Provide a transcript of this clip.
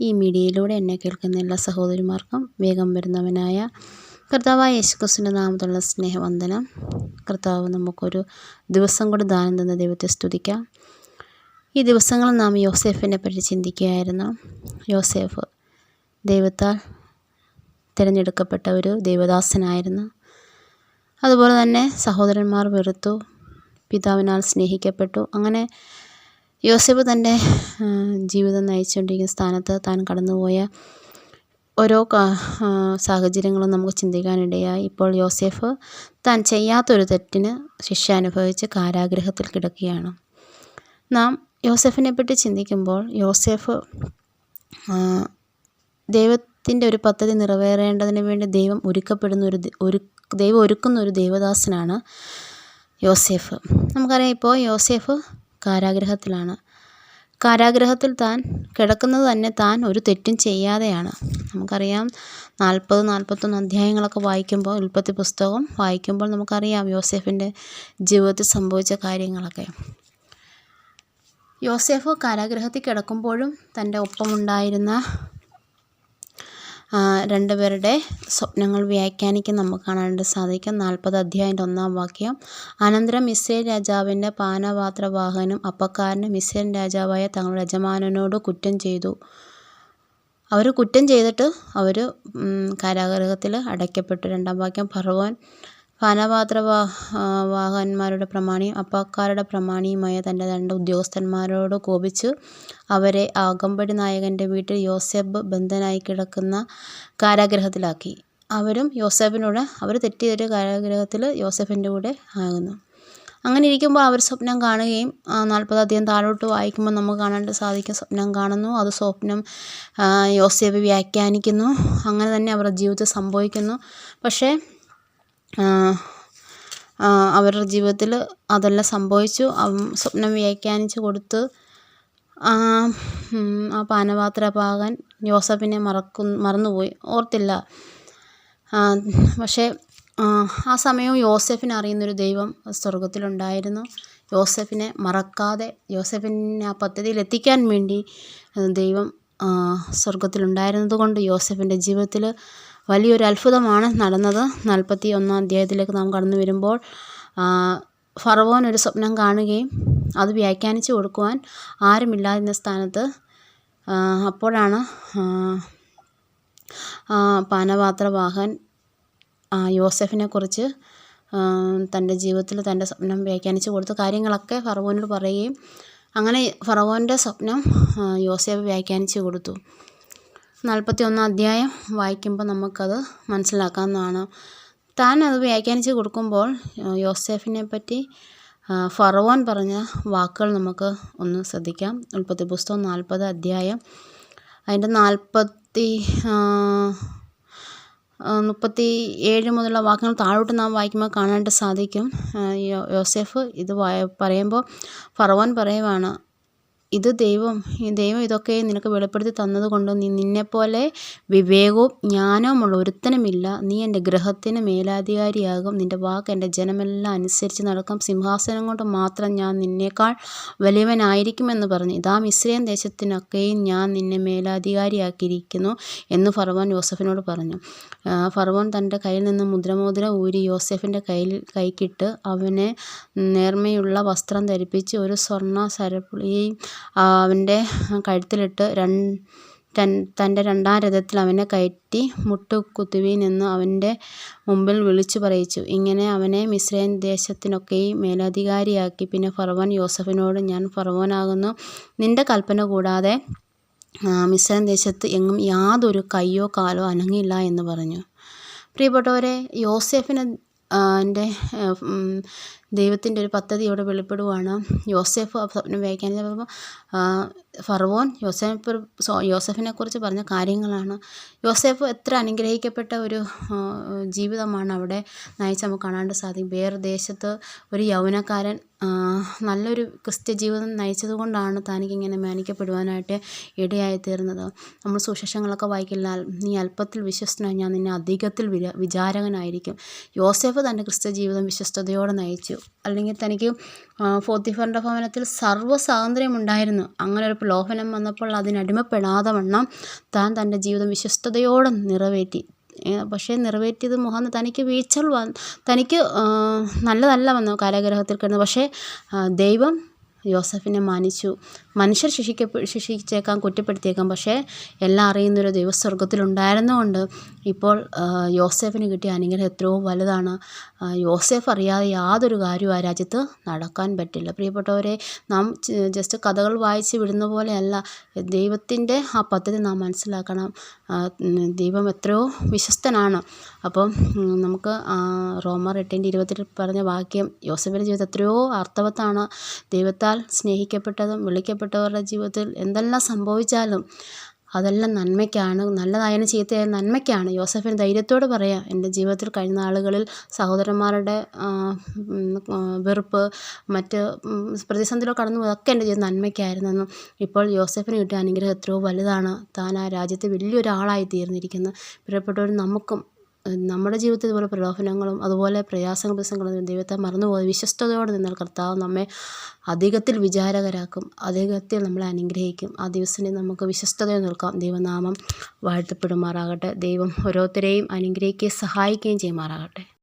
ഈ മീഡിയയിലൂടെ എന്നെ കേൾക്കുന്ന എല്ലാ സഹോദരിമാർക്കും വേഗം വരുന്നവനായ കർത്താവായ യേശുക്രിസ്തുവിന്റെ നാമത്തിലുള്ള സ്നേഹവന്ദനം. കർത്താവ് നമുക്കൊരു ദിവസം കൂടി ദാനം തന്ന ദൈവത്തെ സ്തുതിക്കാം. ഈ ദിവസങ്ങളിൽ നാം യോസേഫിനെ പറ്റി ചിന്തിക്കുകയായിരുന്നു. യോസേഫ് ദൈവത്താൽ തിരഞ്ഞെടുക്കപ്പെട്ട ഒരു ദൈവദാസനായിരുന്നു. അതുപോലെ തന്നെ സഹോദരന്മാർ വെറുത്തു പിതാവിനാൽ സ്നേഹിക്കപ്പെട്ടു. അങ്ങനെ യോസേഫ് തന്റെ ജീവിതം നയിച്ചുകൊണ്ടിരിക്കുന്ന സ്ഥാനത്ത് താൻ കടന്നുപോയ ഓരോ സാഹചര്യങ്ങളും നമുക്ക് ചിന്തിക്കാനിടയായി. ഇപ്പോൾ യോസേഫ് താൻ ചെയ്യാത്തൊരു തെറ്റിന് ശിക്ഷ അനുഭവിച്ച് കാരാഗ്രഹത്തിൽ കിടക്കുകയാണ്. നാം യോസെഫിനെ പറ്റി ചിന്തിക്കുമ്പോൾ യോസേഫ് ദൈവത്തിന്റെ ഒരു പദ്ധതി നിറവേറേണ്ടതിന് വേണ്ടി ദൈവം ഒരുക്കപ്പെടുന്ന ഒരു ഒരു ദൈവം ഒരുക്കുന്ന ഒരു ദൈവദാസനാണ് യോസേഫ്. നമുക്കറിയാം ഇപ്പോൾ യോസേഫ് കാരാഗ്രഹത്തിലാണ്. കാരാഗ്രഹത്തിൽ താൻ കിടക്കുന്നത് തന്നെ താൻ ഒരു തെറ്റും ചെയ്യാതെയാണ്. നമുക്കറിയാം നാൽപ്പത് നാൽപ്പത്തൊന്ന് അധ്യായങ്ങളൊക്കെ വായിക്കുമ്പോൾ ഉൽപ്പത്തി പുസ്തകം വായിക്കുമ്പോൾ നമുക്കറിയാം യോസെഫിന്റെ ജീവിതത്തിൽ സംഭവിച്ച കാര്യങ്ങളൊക്കെ. യോസെഫ് കാരാഗ്രഹത്തിൽ കിടക്കുമ്പോഴും തന്റെ ഒപ്പമുണ്ടായിരുന്ന രണ്ടുപേരുടെ സ്വപ്നങ്ങൾ വ്യാഖ്യാനിക്കാൻ നമുക്ക് കാണാനായിട്ട് സാധിക്കും. നാൽപ്പത് അധ്യായന്റെ ഒന്നാം വാക്യം. അനന്തരം ഇസ്രയേൽ രാജാവിന്റെ പാനപാത്രവാഹനും അപ്പക്കാരനും ഇസ്രയേൽ രാജാവായ തങ്ങളുടെ യജമാനനോട് കുറ്റം ചെയ്തു. അവർ കുറ്റം ചെയ്തിട്ട് അവർ കാരാഗ്രഹത്തിൽ അടയ്ക്കപ്പെട്ടു. രണ്ടാം വാക്യം. ഫറവോൻ പാനപാത്ര വാഹകന്മാരുടെ പ്രമാണിയും അപ്പക്കാരുടെ പ്രമാണിയുമായ തന്റെ രണ്ട് ഉദ്യോഗസ്ഥന്മാരോട് കോപിച്ച് അവരെ അകമ്പടി നായകന്റെ വീട്ടിൽ യോസെബ് ബന്ധനായി കിടക്കുന്ന കാരാഗ്രഹത്തിലാക്കി. അവരും യോസേഫിനോട് അവർ തെറ്റിയൊരു കാരാഗ്രഹത്തിൽ യോസേഫിന്റെ കൂടെ ആകുന്നു. അങ്ങനെ ഇരിക്കുമ്പോൾ അവർ സ്വപ്നം കാണുകയും നാൽപ്പതധികം താഴോട്ട് വായിക്കുമ്പോൾ നമുക്ക് കാണാൻ സാധിക്കും സ്വപ്നം കാണുന്നു അത് സ്വപ്നം യോസേഫ് വ്യാഖ്യാനിക്കുന്നു അങ്ങനെ തന്നെ അവരുടെ ജീവിതത്തിൽ സംഭവിക്കുന്നു. പക്ഷേ അവരുടെ ജീവിതത്തിൽ അതെല്ലാം സംഭവിച്ചു. സ്വപ്നം വ്യാഖ്യാനിച്ച് കൊടുത്ത് ആ പാനപാത്രപാകൻ യോസഫിനെ മറക്കു മറന്നുപോയി. ഓർത്തില്ല. പക്ഷേ ആ സമയവും യോസഫിനെ അറിയുന്നൊരു ദൈവം സ്വർഗത്തിലുണ്ടായിരുന്നു യോസഫിനെ മറക്കാതെ യോസഫിനെ ആ പദ്ധതിയിൽ എത്തിക്കാൻ വേണ്ടി ദൈവം സ്വർഗത്തിലുണ്ടായിരുന്നത് കൊണ്ട് യോസഫിന്റെ ജീവിതത്തിൽ വലിയൊരു അത്ഭുതമാണ് നടന്നത്. നാൽപ്പത്തി ഒന്നാം അധ്യായത്തിലേക്ക് നാം കടന്നു വരുമ്പോൾ ഫറവോൻ ഒരു സ്വപ്നം കാണുകയും അത് വ്യാഖ്യാനിച്ചു കൊടുക്കുവാൻ ആരുമില്ലാതിരുന്ന സ്ഥാനത്ത് അപ്പോഴാണ് പാനപാത്രവാഹൻ യോസെഫിനെക്കുറിച്ച് തന്റെ ജീവിതത്തിൽ തന്റെ സ്വപ്നം വ്യാഖ്യാനിച്ചു കൊടുത്ത കാര്യങ്ങളൊക്കെ ഫറവോനോട് പറയുകയും അങ്ങനെ ഫറവോന്റെ സ്വപ്നം യോസേഫ് വ്യാഖ്യാനിച്ചു കൊടുത്തു. നാൽപ്പത്തി ഒന്നാം അധ്യായം വായിക്കുമ്പോൾ നമുക്കത് മനസ്സിലാക്കാവുന്നതാണ്. താൻ അത് വ്യാഖ്യാനിച്ച് കൊടുക്കുമ്പോൾ യോസേഫിനെ പറ്റി ഫറവോൻ പറഞ്ഞ വാക്കുകൾ നമുക്ക് ഒന്ന് ശ്രദ്ധിക്കാം. ഉൽപ്പത്തി പുസ്തകം നാൽപ്പത് അധ്യായം. അതിന്റെ നാൽപ്പത്തി മുപ്പത്തി ഏഴ് മുതലുള്ള വാക്കുകൾ താഴോട്ട് നാം വായിക്കുമ്പോൾ കാണാനായിട്ട് സാധിക്കും. യോസെഫ് ഇത് പറയുമ്പോൾ ഫറവോൻ പറയുവാണ് ഇത് ദൈവം ഈ ദൈവം ഇതൊക്കെ നിനക്ക് വെളിപ്പെടുത്തി തന്നതുകൊണ്ട് നീ നിന്നെപ്പോലെ വിവേകവും ജ്ഞാനവുമുള്ള ഒരുത്തനുമില്ല. നീ എന്റെ ഗ്രഹത്തിന് മേലാധികാരിയാകും. നിന്റെ വാക്ക് എന്റെ ജനമെല്ലാം അനുസരിച്ച് നടക്കും. സിംഹാസനം കൊണ്ട് മാത്രം ഞാൻ നിന്നേക്കാൾ വലിയവനായിരിക്കുമെന്ന് പറഞ്ഞു. ഇതാ മിശ്രയം ദേശത്തിനൊക്കെയും ഞാൻ നിന്നെ മേലാധികാരിയാക്കിയിരിക്കുന്നു എന്ന് ഫർവോൻ യോസഫിനോട് പറഞ്ഞു. ഫർവോൻ തന്റെ കയ്യിൽ നിന്ന് മുദ്രമോതിരം ഊരി യോസഫിന്റെ കയ്യിൽ കൈക്കിട്ട് അവനെ നേർമയുള്ള വസ്ത്രം ധരിപ്പിച്ച് ഒരു സ്വർണ സരപ്പുളിയും അവന്റെ കഴുത്തിലിട്ട് തന്റെ രണ്ടാം രഥത്തിൽ അവനെ കയറ്റി മുട്ടുകുത്തുവിൻ എന്ന് അവന്റെ മുമ്പിൽ വിളിച്ചു പറയിച്ചു. ഇങ്ങനെ അവനെ മിസ്രൈം ദേശത്തിനൊക്കെയും മേലധികാരിയാക്കി. പിന്നെ ഫറവോൻ യോസഫിനോട് ഞാൻ ഫറവോനാകുന്നു. നിന്റെ കൽപ്പന കൂടാതെ മിസ്രൈം ദേശത്ത് എങ്ങും യാതൊരു കയ്യോ കാലോ അനങ്ങില്ല എന്ന് പറഞ്ഞു. പ്രിയപ്പെട്ടവരെ യോസെഫിന് എന്റെ ദൈവത്തിന്റെ ഒരു പദ്ധതി അവിടെ വെളിപ്പെടുവാണ്. യോസേഫ് സ്വപ്നം വ്യാഖ്യാനം ചിലപ്പോൾ ഫറവോൻ യോസഫിനെ യോസഫിനെക്കുറിച്ച് പറഞ്ഞ കാര്യങ്ങളാണ്. യോസേഫ് എത്ര അനുഗ്രഹിക്കപ്പെട്ട ഒരു ജീവിതമാണ് അവിടെ നയിച്ച് നമുക്ക് കാണാണ്ട് സാധിക്കും. വേറെ ദേശത്ത് ഒരു യൗവനക്കാരൻ നല്ലൊരു ക്രിസ്ത്യ ജീവിതം നയിച്ചത് കൊണ്ടാണ് മാനിക്കപ്പെടുവാനായിട്ട് ഇടയായി തീർന്നത് നമ്മൾ സുശേഷങ്ങളൊക്കെ വായിക്കില്ല നീ അല്പത്തിൽ വിശ്വസ്തനായി ഞാൻ നിന്നെ അധികത്തിൽ വിര വിചാരകനായിരിക്കും. യോസേഫ് തന്റെ ക്രിസ്ത്യ ജീവിതം വിശ്വസ്തയോടെ നയിച്ചു. അല്ലെങ്കിൽ തനിക്ക് ഫോർത്തിഫറിന്റെ ഭവനത്തിൽ സർവ സ്വാതന്ത്ര്യം ഉണ്ടായിരുന്നു അങ്ങനെ ഒരു പ്രലോഭനം വന്നപ്പോൾ അതിനടിമപ്പെടാതെ വണ്ണം താൻ തന്റെ ജീവിതം വിശ്വസ്തയോടെ നിറവേറ്റി. പക്ഷേ നിറവേറ്റിയത് മുഖം തനിക്ക് വീഴ്ചകൾ തനിക്ക് നല്ലതല്ല വന്നു കാരാഗൃഹത്തിൽ കിടന്നു. പക്ഷേ ദൈവം യോസഫിനെ മാനിച്ചു. മനുഷ്യർ ശിക്ഷിക്കപ്പെ ശിക്ഷിച്ചേക്കാം കുറ്റപ്പെടുത്തിയേക്കാം. പക്ഷേ എല്ലാം അറിയുന്നൊരു ദൈവം സ്വർഗത്തിലുണ്ടായിരുന്നതുകൊണ്ട് ഇപ്പോൾ യോസേഫിന് കിട്ടിയ അനുഗ്രഹം എത്രയോ വലുതാണ്. യോസേഫ് അറിയാതെ യാതൊരു കാര്യവും ആ രാജ്യത്ത് നടക്കാൻ പറ്റില്ല. പ്രിയപ്പെട്ടവരെ നാം ജസ്റ്റ് കഥകൾ വായിച്ച് വിടുന്ന പോലെയല്ല. ദൈവത്തിന്റെ ആ പദ്ധതി നാം മനസ്സിലാക്കണം. ദൈവം എത്രയോ വിശ്വസ്തനാണ്. അപ്പം നമുക്ക് റോമർ എട്ടിന്റെ ഇരുപത്തിൽ പറഞ്ഞ വാക്യം യോസഫിന്റെ ജീവിതം എത്രയോ അർത്ഥവത്താണ്. ദൈവത്താൽ സ്നേഹിക്കപ്പെട്ടതും വിളിക്കപ്പെട്ടവരുടെ ജീവിതത്തിൽ എന്തെല്ലാം സംഭവിച്ചാലും അതെല്ലാം നന്മയ്ക്കാണ്. നല്ലതായാലും ചീത്തയായാലും നന്മയ്ക്കാണ്. യോസഫിന് ധൈര്യത്തോട് പറയാം എന്റെ ജീവിതത്തിൽ കഴിഞ്ഞ ആളുകളിൽ സഹോദരന്മാരുടെ വെറുപ്പ് മറ്റ് പ്രതിസന്ധികൾ കടന്നു അതൊക്കെ എന്റെ ജീവിതം നന്മയ്ക്കായിരുന്നെന്നും ഇപ്പോൾ യോസഫിന് കിട്ടിയ അനുഗ്രഹം എത്രയോ വലുതാണ്. താൻ ആ രാജ്യത്ത് വലിയൊരാളായി തീർന്നിരിക്കുന്നു. പ്രിയപ്പെട്ടവർ നമുക്കും നമ്മുടെ ജീവിതത്തിൽ ഇതുപോലെ പ്രലോഭനങ്ങളും അതുപോലെ പ്രയാസങ്ങളും പ്രശ്നങ്ങളും ദൈവത്തെ മറന്നുപോയി വിശ്വസ്തയോടെ നിന്നാൽ കർത്താവ് നമ്മെ അധികത്തിൽ വിചാരകരാക്കും. അധികത്തിൽ നമ്മളെ അനുഗ്രഹിക്കും. ആ ദിവസം നമുക്ക് വിശ്വസ്തയോടെ നിൽക്കാം. ദൈവനാമം വാഴ്ത്തപ്പെടുമാറാകട്ടെ. ദൈവം ഓരോരുത്തരെയും അനുഗ്രഹിക്കുകയും സഹായിക്കുകയും ചെയ്യുമാറാകട്ടെ.